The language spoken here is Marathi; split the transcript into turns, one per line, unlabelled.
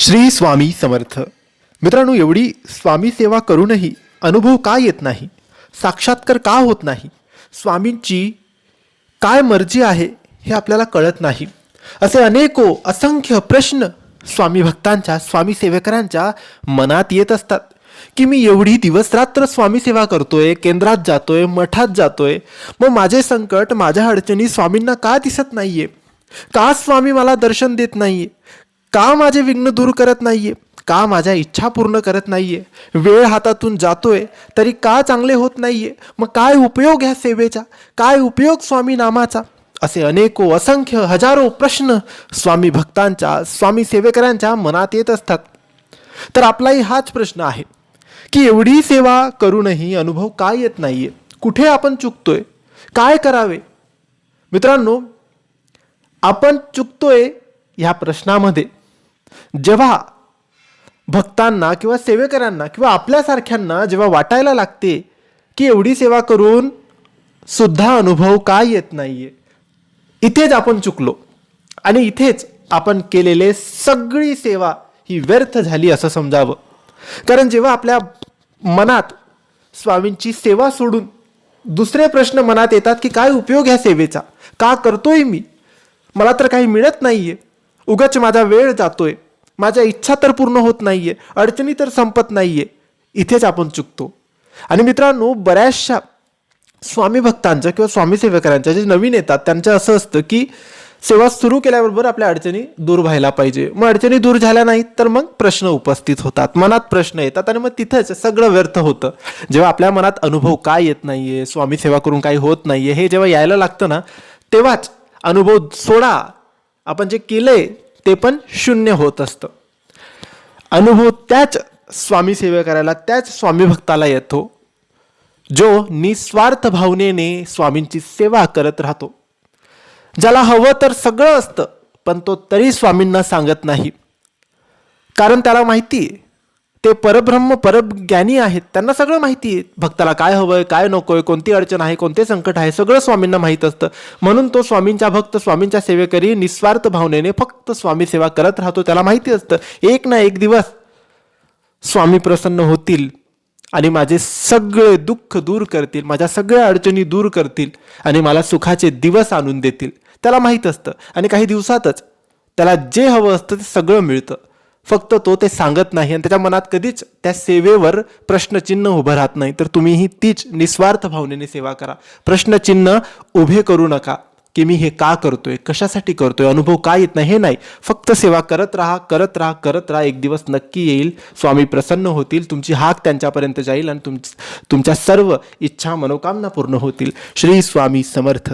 श्री स्वामी समर्थ. मित्रांनो एवढी स्वामी सेवा करूनही अनुभव का येत नाही? साक्षात्कार का होत नाही? स्वामींची काय मर्जी आहे हे आपल्याला कळत नाही. असे अनेको असंख्य प्रश्न स्वामी भक्तांच्या स्वामी सेवेकरांच्या मनात येत असतात. की मी एवढी दिवस रात्र स्वामी सेवा करतोय केंद्रात जातोय मठात जातोय. मग माझे संकट माझ्या अडचणी स्वामींना का दिसत नाहीये? का स्वामी मला दर्शन देत नाहीये? का माझे विघ्न दूर करत नाहीये? का माझ्या इच्छा पूर्ण करत नाहीये? वेळ हातातून जातोय तरी का चांगले होत नाहीये? मग काय उपयोग ह्या सेवेचा? काय उपयोग स्वामी नामाचा असे अनेको असंख्य हजारो प्रश्न स्वामी भक्तांच्या स्वामी सेवेकरांच्या मनात येत असतात. तर आपलाही हाच प्रश्न आहे की एवढी सेवा करूनही अनुभव का येत नाहीये? कुठे आपण चुकतोय? काय करावे? मित्रांनो आपण चुकतोय ह्या प्रश्नामध्ये. जेव्हा भक्तांना किंवा सेवेकरांना किंवा आपल्यासारख्यांना जेव्हा वाटायला लागते की एवढी सेवा करून सुद्धा अनुभव का येत नाहीये इथेच आपण चुकलो. आणि इथेच आपण केलेले सगळी सेवा ही व्यर्थ झाली असं समजावं. कारण जेव्हा आपल्या मनात स्वामींची सेवा सोडून दुसरे प्रश्न मनात येतात की काय उपयोग ह्या सेवेचा? का करतोय मी? मला तर काही मिळत नाहीये. उगाच माझा वेळ जातोय. माझ्या इच्छा तर पूर्ण होत नाहीये. अडचणी तर संपत नाहीये. इथेच आपण चुकतो. आणि मित्रांनो बऱ्याचशा स्वामी भक्तांच्या किंवा स्वामी सेवकांच्या जे नवीन येतात त्यांचं असं असतं की सेवा सुरू केल्याबरोबर आपल्या अडचणी दूर व्हायला पाहिजे. मग अडचणी दूर झाल्या नाहीत तर मग प्रश्न उपस्थित होतात. मनात प्रश्न येतात आणि मग तिथंच सगळं व्यर्थ होतं. जेव्हा आपल्या मनात अनुभव काय येत नाहीये स्वामी सेवा करून काही होत नाहीये हे जेव्हा यायला लागतं ना तेव्हाच अनुभव सोडा. आपण जे केलंय ते पण शून्य होत असतं. अनुभव त्याच स्वामी सेवेकराला त्याच स्वामी भक्ताला येतो जो निस्वार्थ भावनेने स्वामींची सेवा करत राहतो. ज्याला हवं तर सगळं असतं पण तो तरी स्वामींना सांगत नाही. कारण त्याला माहिती आहे ते परब्रह्म परज्ञानी आहेत. त्यांना सगळं माहिती आहे. भक्ताला काय हवंय काय नकोय कोणती अडचण आहे कोणते संकट आहे सगळं स्वामींना माहीत असतं. म्हणून तो स्वामींच्या भक्त स्वामींच्या सेवेकरी निस्वार्थ भावनेने फक्त स्वामी सेवा करत राहतो. त्याला माहिती असतं. एक ना एक दिवस स्वामी प्रसन्न होतील आणि माझे सगळे दुःख दूर करतील माझ्या सगळ्या अडचणी दूर करतील आणि मला सुखाचे दिवस आणून देतील. त्याला माहीत असतं. आणि काही दिवसातच त्याला जे हवं असतं ते सगळं मिळतं. फक्त तो ते सांगत नाही आणि त्याच्या मनात कधीच त्या सेवेवर प्रश्नचिन्ह उभं राहत नाही. तर तुम्हीही तीच निस्वार्थ भावनेने सेवा करा. प्रश्नचिन्ह उभे करू नका की मी हे का करतोय कशासाठी करतोय अनुभव का येत नाही हे नाही. फक्त सेवा करत राहा करत राहा करत राहा. एक दिवस नक्की येईल स्वामी प्रसन्न होतील तुमची हाक त्यांच्यापर्यंत जाईल आणि तुम तुमच्या सर्व इच्छा मनोकामना पूर्ण होतील. श्री स्वामी समर्थ.